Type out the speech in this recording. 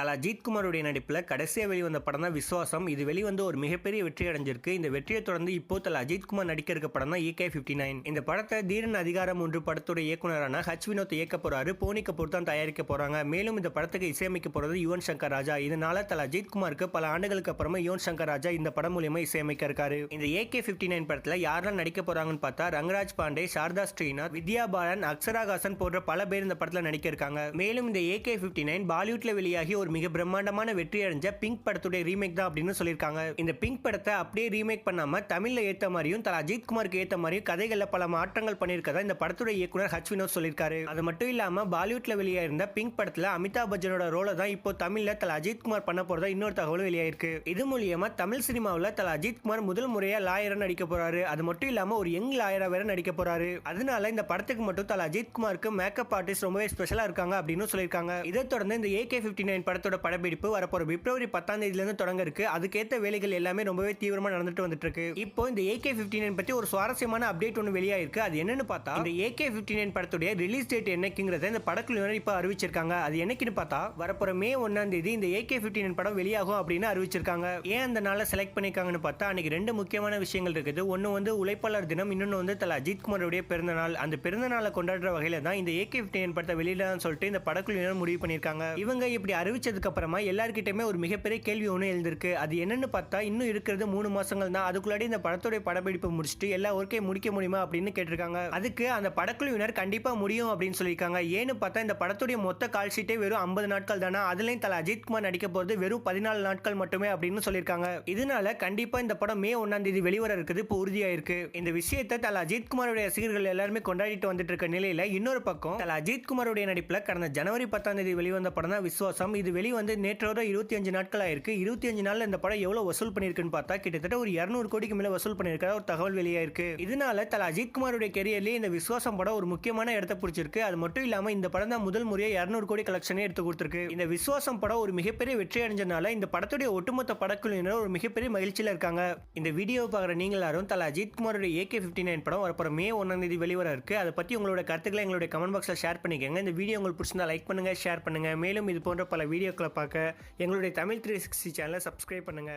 தல ஜீத்குமாருடைய நடிப்பில் கடைசியாக வெளிவந்த படம் தான் விஸ்வாசம் இது வெளிவந்து ஒரு மிகப்பெரிய வெற்றி அடைஞ்சிருக்கு. இந்த வெற்றியை தொடர்ந்து இப்போ தல அஜித்குமார் நடிக்க இருக்க படம் தான் ஏகே ஃபிஃப்டி நைன். இந்த படத்தை தீரன் அதிகாரம் ஒன்று படத்துடைய இயக்குனரான ஹச் வினோத் இயக்க போறாரு. போனி கபூர் தான் தயாரிக்க போறாங்க. மேலும் இந்த படத்துக்கு இசையமைக்க போறது யுவன் சங்கர் ராஜா. இதனால தல அஜித்குமாருக்கு பல ஆண்டுகளுக்கு அப்புறமா யுவன் சங்கர் ராஜா இந்த படம் மூலியமா இசையமைக்க இருக்காரு. இந்த ஏகே ஃபிஃப்டி நைன் படத்துல யாரெல்லாம் நடிக்க போறாங்கன்னு பார்த்தா ரங்கராஜ் பாண்டே சாரதா ஸ்ரீநாத் வித்யா பாலன் அக்ஷராகாசன் போன்ற பல பேர் இந்த படத்துல நடிக்க இருக்காங்க. மேலும் இந்த ஏகே ஃபிஃப்டி நைன் பாலிவுட்ல வெளியாகி ஒரு மிக பிரம்மாண்டமான வெற்றி அடைஞ்ச பிங்க் படத்துடைய ரீமேக் தான் அப்படின்னு சொல்லியிருக்காங்க. இந்த பிங்க் படத்தை அப்படியே ரீமேக் பண்ணாம தமிழ்ல ஏத்த மாதிரியும் தல அஜித் குமாருக்கு ஏத்த மாதிரியும் கதைகள்ல பல மாற்றங்கள் பண்ணியிருக்கதா இந்த படத்துடைய இயக்குனர் ஹச் வினோத் சொல்லியிருக்காரு. அது மட்டும் இல்லாம பாலிவுட்ல வெளியாயிருந்த பிங்க் படத்துல அமிதாப் பச்சனோட ரோலை தான் இப்போ தமிழ்ல தல அஜித் குமார் பண்ண போறதா இன்னொரு தகவலும் வெளியாயிருக்கு. இது மூலியமா தமிழ் சினிமாவில் தல அஜித் குமார் முதல் முறையா லாயரா நடிக்க போறாரு. அது மட்டும் இல்லாம ஒரு யங் லாயரா வேற நடிக்க போறாரு. அதனால இந்த படத்துக்கு மட்டும் தல அஜித் குமாருக்கு மேக்கப் ஆர்டிஸ்ட் ரொம்பவே ஸ்பெஷலா இருக்காங்க அப்படின்னு சொல்லியிருக்காங்க. இதை தொடர்ந்து இந்த ஏகே ஃபிஃப்டி நைன் படத்தோட படப்பிடிப்பு வரப்போற பிப்ரவரி பத்தாம் தேதியிலிருந்து தொடங்க இருக்கு அதுக்கேற்ற வேலைகள் எல்லாமே ரொம்பவே தீவிரமா நடந்துட்டு வந்துட்டு இருக்கு இப்போ இந்த ஏகே பிப்டி நைன் பத்தி ஒரு சுவாரஸ்யமான அப்டேட் ஒன்று வெளியாயிருக்கு. அது என்னன்னு பார்த்தா இந்த ஏகே பிப்டி நைன் படத்துடைய ரிலீஸ் டேட் என்னைக்குங்கிறத இந்த படக்குழுவினர் இப்போ அறிவிச்சிருக்காங்க. அது என்னைக்குன்னு பார்த்தா வரப்போற மே ஒன்னாம் தேதி இந்த ஏகே பிப்டி நைன் படம் வெளியாகும் அப்படின்னு அறிவிச்சிருக்காங்க. ஏன் அந்த நாளை செலக்ட் பண்ணிருக்காங்கன்னு பார்த்தா அன்னைக்கு ரெண்டு முக்கியமான விஷயங்கள் இருக்குது. ஒன்று வந்து உழைப்பாளர் தினம் இன்னொன்று வந்து தல அஜித் குமாரோடைய பிறந்த நாள். அந்த பிறந்த நாளை கொண்டாடுற வகையில தான் இந்த ஏகே பிப்டி நைன் படத்தை வெளியிடலாம்னு சொல்லிட்டு இந்த படக்குழுவினர் முடிவு பண்ணியிருக்காங்க இவங்க இப்படி அறிவிச்சதுக்கு அப்புறமா எல்லாருக்கிட்டையுமே ஒரு மிகப்பெரிய கேள்வி ஒன்று எழுந்திருக்கு. அது என்னன்னு பார்த்தா இன்னும் இருக்கிறது மூணு மாசங்கள் தான். அதுக்குள்ளாடி இந்த படத்துடைய படப்பிடிப்பு முடிச்சுட்டு எல்லா ஒர்க்கையும் முடிக்க முடியுமா அப்படின்னு கேட்டிருக்காங்க. அதுக்கு அந்த படக்குழுவினர் கண்டிப்பா முடியும் அப்படின்னு சொல்லியிருக்காங்க. ஏன்னு பார்த்தா இந்த படத்துடைய மொத்த கால் ஷீட்டே வெறும் ஐம்பது நாட்கள் தானே? அதுலயும் தல அஜித்குமார் நடிக்க போறது வெறும் பதினாலு நாட்கள் மட்டுமே அப்படின்னு சொல்லியிருக்காங்க. இதனால கண்டிப்பா இந்த படம் மே ஒன்னாம் தேதி வெளிவர இருக்குது இப்போ உறுதியாயிருக்கு. இந்த விஷயத்தை தல அஜித்குமாருடைய ரசிகர்கள் எல்லாருமே கொண்டாடிட்டு வந்துட்டு இருக்க நிலையில இன்னொரு பக்கம் தல அஜித்குமாருடைய நடிப்பில் நடிப்புல கடந்த ஜனவரி பத்தாம் தேதி வெளிவந்த படம் தான் விசுவாசம். இது வெளிவந்து நேற்றோட இருபத்தி அஞ்சு நாட்கள் ஆயிருக்கு இருபத்தி அஞ்சு நாளில் இந்த படம் எவ்வளவு வசூல் பண்ணியிருக்குன்னு பார்த்தா கிட்டத்தட்ட ஒரு இரநூறு கோடிக்கு மேல வசூல் பண்ணியிருக்கிற ஒரு தகவல் வெளியாயிருக்கு. இதனால தல அஜித் குமாருடைய கெரியர்லேயே இந்த விஸ்வாசம் படம் ஒரு முக்கியமான இடத்த பிடிச்சிருக்கு. அது மட்டும் இல்லாம இந்த படம் தான் முதல் முறையை இரநூறு கோடி கலெக்ஷனே எடுத்து கொடுத்துருக்கு. இந்த விஸ்வாசம் படம் ஒரு மிகப்பெரிய வெற்றி அடைஞ்சனால இந்த படத்துடைய ஒட்டுமொத்த படக்குழுவினர் ஒரு மிகப்பெரிய மகிழ்ச்சியில் இருக்காங்க. இந்த வீடியோ பார்க்குற நீங்க எல்லாரும் தல அஜித் குமாருடைய ஏகே ஃபிஃப்டி நைன் படம் வரப்போற மே ஒன்னாம் தேதி வெளிவர இருக்கு. அதை பத்தி உங்களோட கருத்துக்களை எங்களுடைய கமெண்ட் பாக்ஸ்ல ஷேர் பண்ணிக்கோங்க. இந்த வீடியோ உங்களுக்கு பிடிச்சிருந்தா லைக் பண்ணுங்க ஷேர் பண்ணுங்க. மேலும் இது போன்ற பல வீடியோக்களை பார்க்க எங்களுடைய தமிழ் த்ரீ சிக்ஸ்டி சேனலை சப்ஸ்கிரைப் பண்ணுங்க.